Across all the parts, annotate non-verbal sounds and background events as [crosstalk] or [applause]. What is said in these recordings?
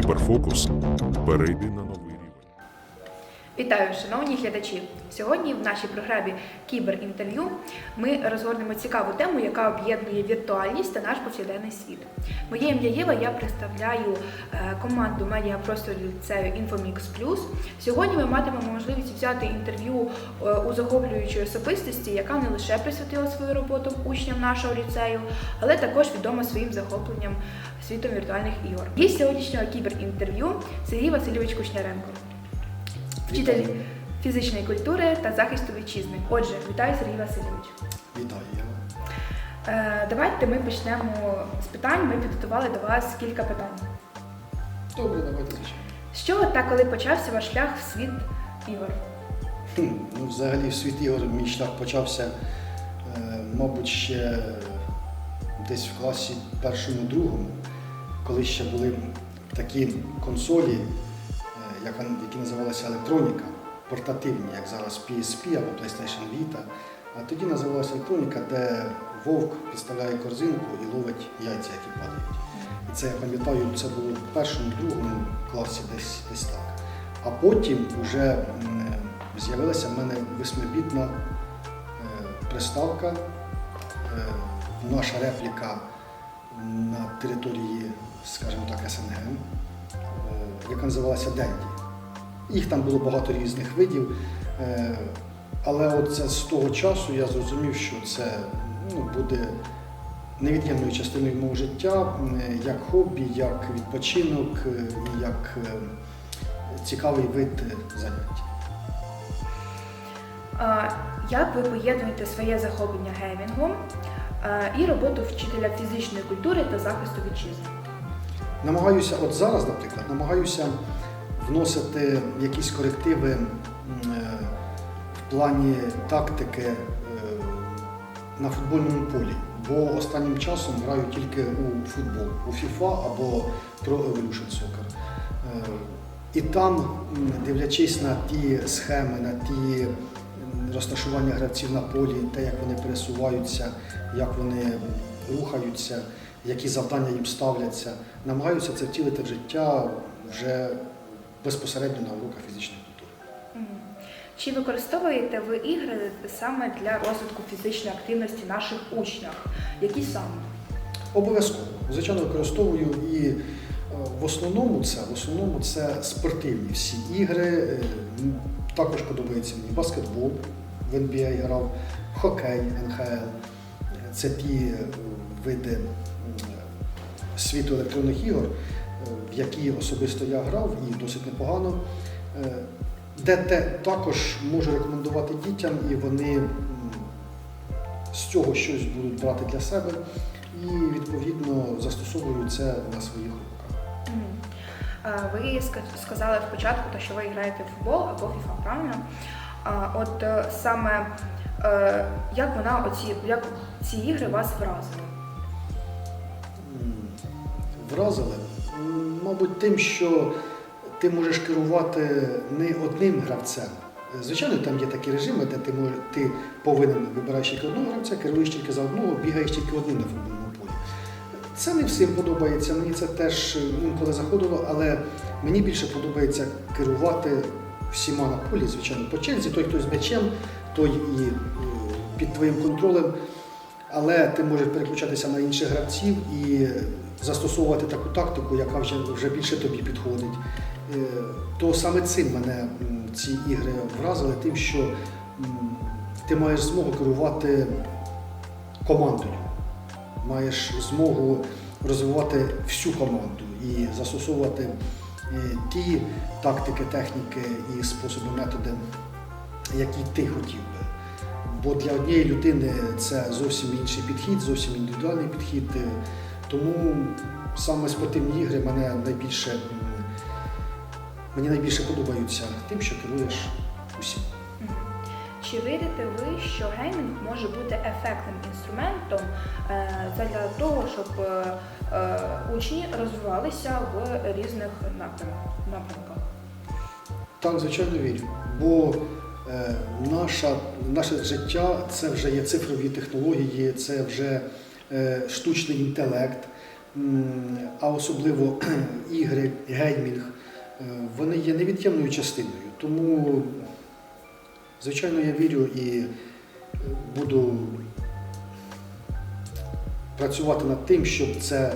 Кіберфокус. Перейди на рівень. Вітаю, шановні глядачі! Сьогодні в нашій програмі Кіберінтерв'ю ми розгорнемо цікаву тему, яка об'єднує віртуальність та наш повсякденний світ. Моє ім'я Єва, я представляю е, команду медіапростору ліцею Infomix Plus. Сьогодні ми матимемо можливість взяти інтерв'ю е, у захоплюючої особистості, яка не лише присвятила свою роботу учням нашого ліцею, але також відома своїм захопленням світом віртуальних ігор. Гість сьогоднішнього кіберінтерв'ю Сергій Васильович Кушняренко. Вчитель фізичної культури та захисту вітчизни. Отже, вітаю Сергій Васильович. Вітаю я. Е, давайте ми почнемо з питань. Ми підготували до вас кілька питань. Добре, давайте звичайно. З чого та коли почався ваш шлях в світ ігор? Хм, ну, взагалі в світ ігор мій шлях почався, е, мабуть, ще десь в класі першому-другому, коли ще були такі консолі, які називалися електроніка, портативні, як зараз PSP або PlayStation Vita. А тоді називалася електроніка, де вовк підставляє корзинку і ловить яйця, які падають. І це я пам'ятаю, це було в першому, другому класі десь, десь так. А потім вже з'явилася в мене восьмибітна е, приставка, е, наша репліка на території, скажімо так, СНГ, е, яка називалася Денді. Їх там було багато різних видів. е, Але от це з того часу я зрозумів, що це ну, буде невід'ємною частиною мого життя, як хобі, як відпочинок е, і як е, цікавий вид занять. Як ви поєднуєте своє захоплення геймінгом і роботу вчителя фізичної культури та захисту вітчизни? Намагаюся, от зараз, наприклад, намагаюся вносити якісь корективи е, в плані тактики е, на футбольному полі. Бо останнім часом граю тільки у футбол, у FIFA або Pro Evolution Soccer. Е, І там, дивлячись на ті схеми, на ті розташування гравців на полі, те, як вони пересуваються, як вони рухаються, які завдання їм ставляться, намагаюся це втілити в життя вже безпосередньо на уроках фізичної культури. Чи використовуєте ви ігри саме для розвитку фізичної активності наших учнів? Які саме? Обов'язково. Звичайно, використовую і е, в основному це, в основному це спортивні всі ігри. Е, Також подобається мені баскетбол, в NBA грав, хокей, НХЛ. Це ті е, види світу електронних ігор, в які особисто я грав і досить непогано. Е, Де також можу рекомендувати дітям, і вони з цього щось будуть брати для себе і відповідно застосовую це на своїх. Е, Ви сказали спочатку, що ви граєте в футбол або FIFA, правильно? От е, саме е, як вона оці як ці ігри вас вразили? Вразили, мабуть, тим, що ти можеш керувати не одним гравцем. Звичайно, там є такі режими, де ти мож- ти повинен вибираєш тільки одного гравця, керуєш тільки за одного, бігаєш тільки одним на футбольному полі. Це не всім подобається, мені це теж інколи заходило, але мені більше подобається керувати всіма на полі, звичайно, по черзі. Той, хто з м'ячем, той і е, під твоїм контролем. Але ти можеш переключатися на інших гравців і застосовувати таку тактику, яка вже, вже більше тобі підходить. Е, То саме цим мене ці ігри вразили, тим, що ти маєш змогу керувати командою, маєш змогу розвивати всю команду і застосовувати е, ті тактики, техніки і способи, методи, які ти хотів би. Бо для однієї людини це зовсім інший підхід, зовсім індивідуальний підхід. Тому саме спортивні ігри мене найбільше, мені найбільше подобаються тим, що керуєш усім. Чи вірите ви, що геймінг може бути ефектним інструментом е, для того, щоб е, е, учні розвивалися в різних напрям- напрямках? Так, звичайно, вірю. Бо наша, наше життя це вже є цифрові технології, це вже штучний інтелект. а особливо [clears throat] ігри, геймінг, е, вони є невід'ємною частиною. Тому, звичайно, я вірю і е, буду працювати над тим, щоб це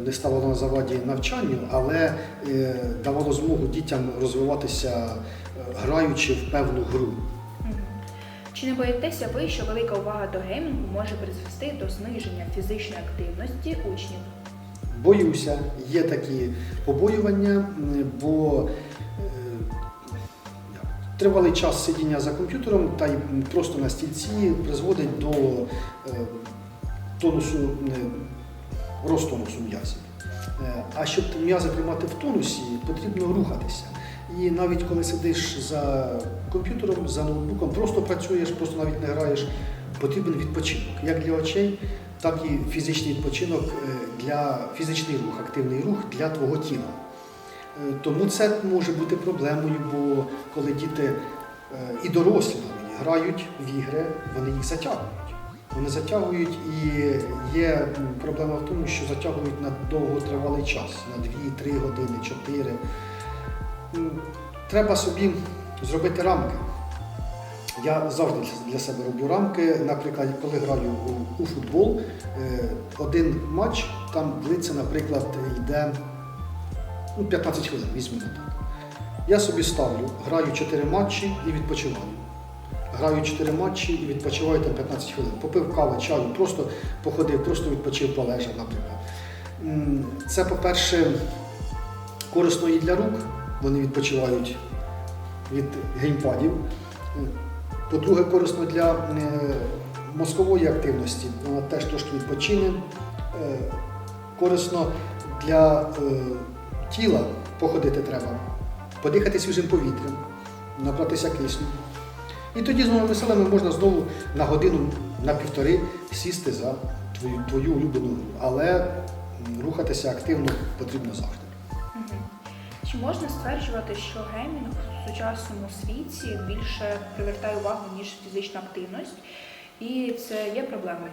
не стало на заваді навчанню, але е, давало змогу дітям розвиватися, е, граючи в певну гру. Чи не боїтеся ви, що велика увага до геймінгу може призвести до зниження фізичної активності учнів? Боюся, є такі побоювання, бо е, тривалий час сидіння за комп'ютером та й просто на стільці призводить до е, тонусу, розтонусу м'язів. Е, А щоб м'язи тримати в тонусі, потрібно рухатися. І навіть коли сидиш за комп'ютером, за ноутбуком, просто працюєш, просто навіть не граєш, потрібен відпочинок як для очей, так і фізичний відпочинок е, для фізичний рух, активний рух для твого тіла. Е, Тому це може бути проблемою, бо коли діти е, і дорослі навіть грають в ігри, вони їх затягують. Вони затягують і є проблема в тому, що затягують на довготривалий час, на 2-3 години, 4. Треба собі зробити рамки. Я завжди для себе роблю рамки. Наприклад, коли граю у, футбол, е, один матч там длиться, наприклад, йде ну, 15 хвилин, візьмемо так. Я собі ставлю, граю 4 матчі і відпочиваю. Граю 4 матчі і відпочиваю там 15 хвилин. Попив кави, чаю, просто походив, просто відпочив, полежав, наприклад. Це, по-перше, корисно і для рук, вони відпочивають від геймпадів. По-друге, корисно для е, мозкової активності, вона теж трошки відпочине. Е, Корисно для е, тіла походити треба, подихати свіжим повітрям, набратися кисню. І тоді з новими силами можна знову на годину, на півтори сісти за твою, твою улюблену гру. Але рухатися активно потрібно завжди. Чи можна стверджувати, що геймінг в сучасному світі більше привертає увагу, ніж фізична активність, і це є проблемою?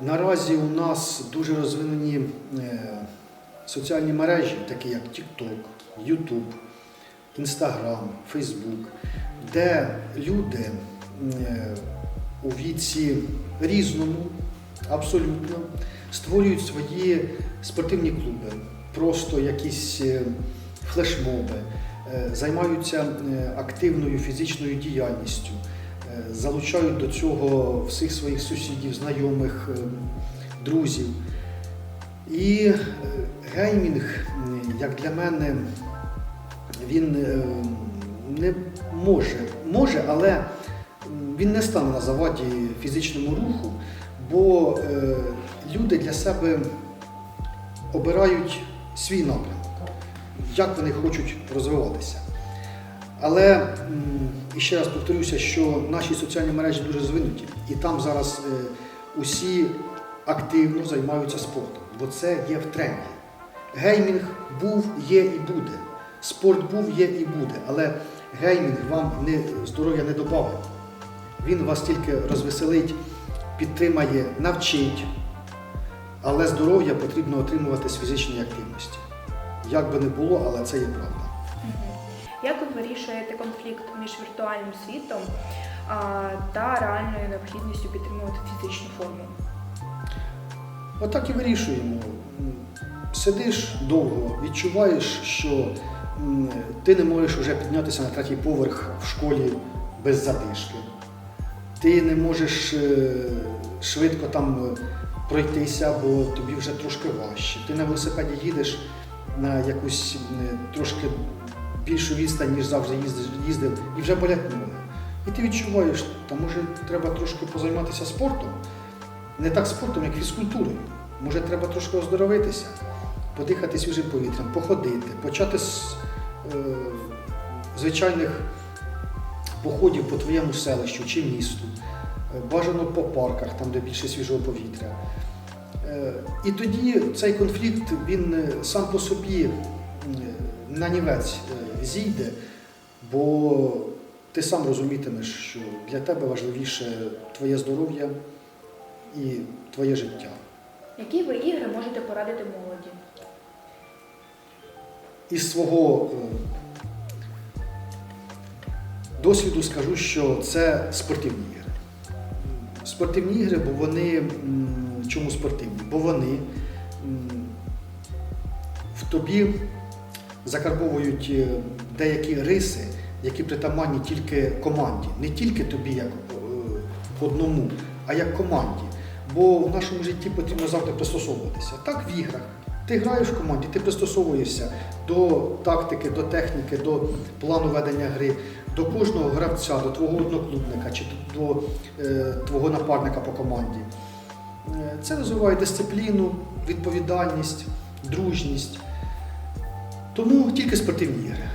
Наразі у нас дуже розвинені е, соціальні мережі, такі як TikTok, YouTube, Instagram, Facebook, де люди е, у віці різному, абсолютно, створюють свої спортивні клуби, просто якісь е, флешмоби, е, займаються е, активною фізичною діяльністю. Залучають до цього всіх своїх сусідів, знайомих, друзів. І геймінг, як для мене, він не може, може, але він не стане на заваді фізичному руху, бо люди для себе обирають свій напрямок, як вони хочуть розвиватися. Але і ще раз повторюся, що наші соціальні мережі дуже розвинуті, і там зараз е, усі активно займаються спортом, бо це є в тренді. Геймінг був, є і буде. Спорт був, є і буде, але геймінг вам не, здоров'я не додавить. Він вас тільки розвеселить, підтримає, навчить. Але здоров'я потрібно отримувати з фізичної активності. Як би не було, але це є правда. Як ви вирішуєте конфлікт між віртуальним світом та реальною необхідністю підтримувати фізичну форму? Отак і вирішуємо. Сидиш довго, відчуваєш, що ти не можеш вже піднятися на третій поверх в школі без задишки. Ти не можеш е, швидко там пройтися, бо тобі вже трошки важче. Ти на велосипеді їдеш на якусь е, трошки більшу відстань, ніж завжди їздив, і вже болять ноги. І ти відчуваєш, та може треба трошки позайматися спортом не так спортом, як фізкультурою. Може, треба трошки оздоровитися, подихати свіжим повітрям, походити, почати з е, звичайних походів по твоєму селищу чи місту, бажано по парках, там, де більше свіжого повітря. Е, і тоді цей конфлікт він е, сам по собі на нівець е, зійде, бо ти сам розумітимеш, що для тебе важливіше твоє здоров'я і твоє життя. Які ви ігри можете порадити молоді? Із свого досвіду скажу, що це спортивні. Спортивні ігри, бо вони чому спортивні? Бо вони в тобі закарбовують е, деякі риси, які притаманні тільки команді, не тільки тобі як е, одному, а як команді. Бо в нашому житті потрібно завжди пристосовуватися. Так в іграх. Ти граєш в команді, ти пристосовуєшся до тактики, до техніки, до плану ведення гри, до кожного гравця, до твого одноклубника чи до, е, твого напарника по команді. Е, Це розвиває дисципліну, відповідальність, дружність. Тому тільки спортивні ігри.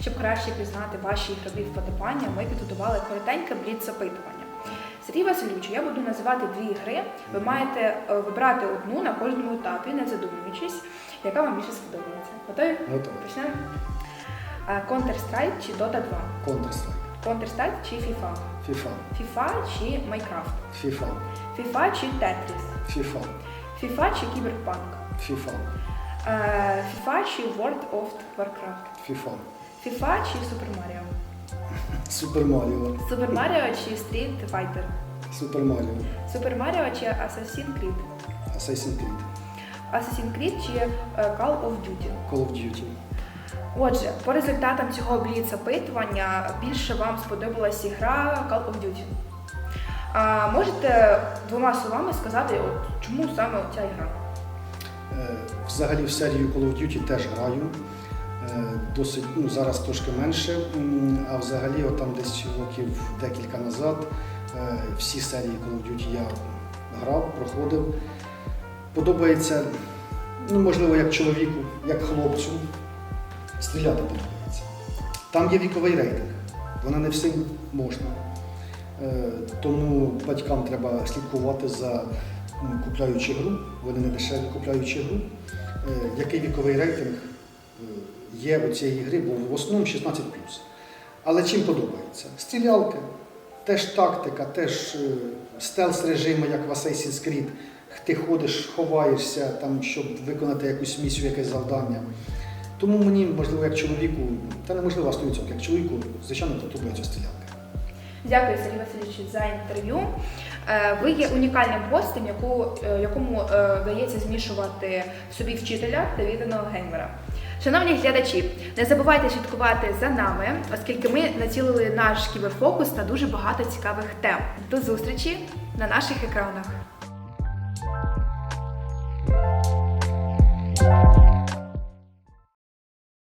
Щоб краще пізнати ваші ігрові вподобання, ми підготували коротеньке бліц-опитування. Сергій Васильовичу, я буду називати дві гри. Ви маєте е, вибрати одну на кожному етапі, не задумуючись, яка вам більше сподобається. Готові? Готово. Почнемо. Е, Counter-Strike чи Dota 2? Counter-Strike, Counter-Strike чи FIFA? FIFA, FIFA чи Minecraft? FIFA, FIFA чи Tetris? FIFA, FIFA чи Cyberpunk? FIFA, Е, FIFA чи World of Warcraft? FIFA, FIFA чи Super Mario? Super Mario, Super Mario чи Street Fighter? Super Mario, Super Mario чи Assassin's Creed? Assassin's Creed, Assassin's Creed чи е, Call of Duty? Call of Duty. Отже, по результатам цього бліц-опитування більше вам сподобалась ігра Call of Duty. А можете двома словами сказати, от, чому саме ця ігра? Е, Взагалі в серію Call of Duty теж граю. Е, Досить, ну, зараз трошки менше, а взагалі от там десь років декілька назад е, всі серії Call of Duty я грав, проходив. Подобається, ну, можливо, як чоловіку, як хлопцю, стріляти подобається. Там є віковий рейтинг, вона не всім можна. Е, Тому батькам треба слідкувати за купляючи гру, вони не дешеві купляючи гру. Е, Який віковий рейтинг е, є у цієї гри, бо в основному 16. Але чим подобається? Стрілялки, теж тактика, теж стелс режими, як в Assassin's Creed. Ти ходиш, ховаєшся, там, щоб виконати якусь місію, якесь завдання. Тому мені, можливо, як чоловіку, та неможливо 100%, як чоловіку, звичайно, подобаються стрілялки. Дякую, Сергій Васильович, за інтерв'ю. Е, Ви є унікальним гостем, е, якому е, вдається змішувати в собі вчителя та відданого геймера. Шановні глядачі, не забувайте слідкувати за нами, оскільки ми націлили наш кіберфокус на дуже багато цікавих тем. До зустрічі на наших екранах.